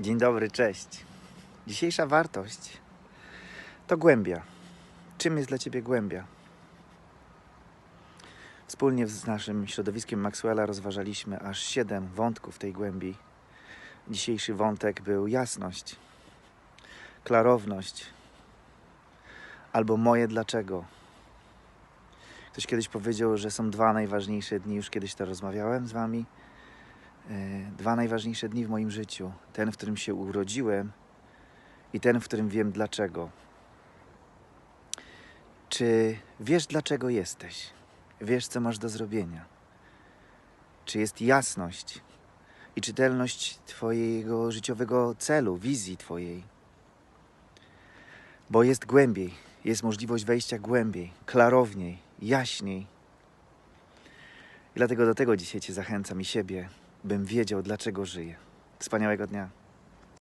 Dzień dobry, cześć. Dzisiejsza wartość to głębia. Czym jest dla Ciebie głębia? Wspólnie z naszym środowiskiem Maxwella rozważaliśmy aż siedem wątków tej głębi. Dzisiejszy wątek był jasność, klarowność albo moje dlaczego. Ktoś kiedyś powiedział, że są dwa najważniejsze dni, już kiedyś to rozmawiałem z Wami. Dwa najważniejsze dni w moim życiu. Ten, w którym się urodziłem i ten, w którym wiem dlaczego. Czy wiesz, dlaczego jesteś? Wiesz, co masz do zrobienia? Czy jest jasność i czytelność Twojego życiowego celu, wizji Twojej? Bo jest głębiej, jest możliwość wejścia głębiej, klarowniej, jaśniej. I dlatego do tego dzisiaj Cię zachęcam i siebie, bym wiedział, dlaczego żyję. Wspaniałego dnia.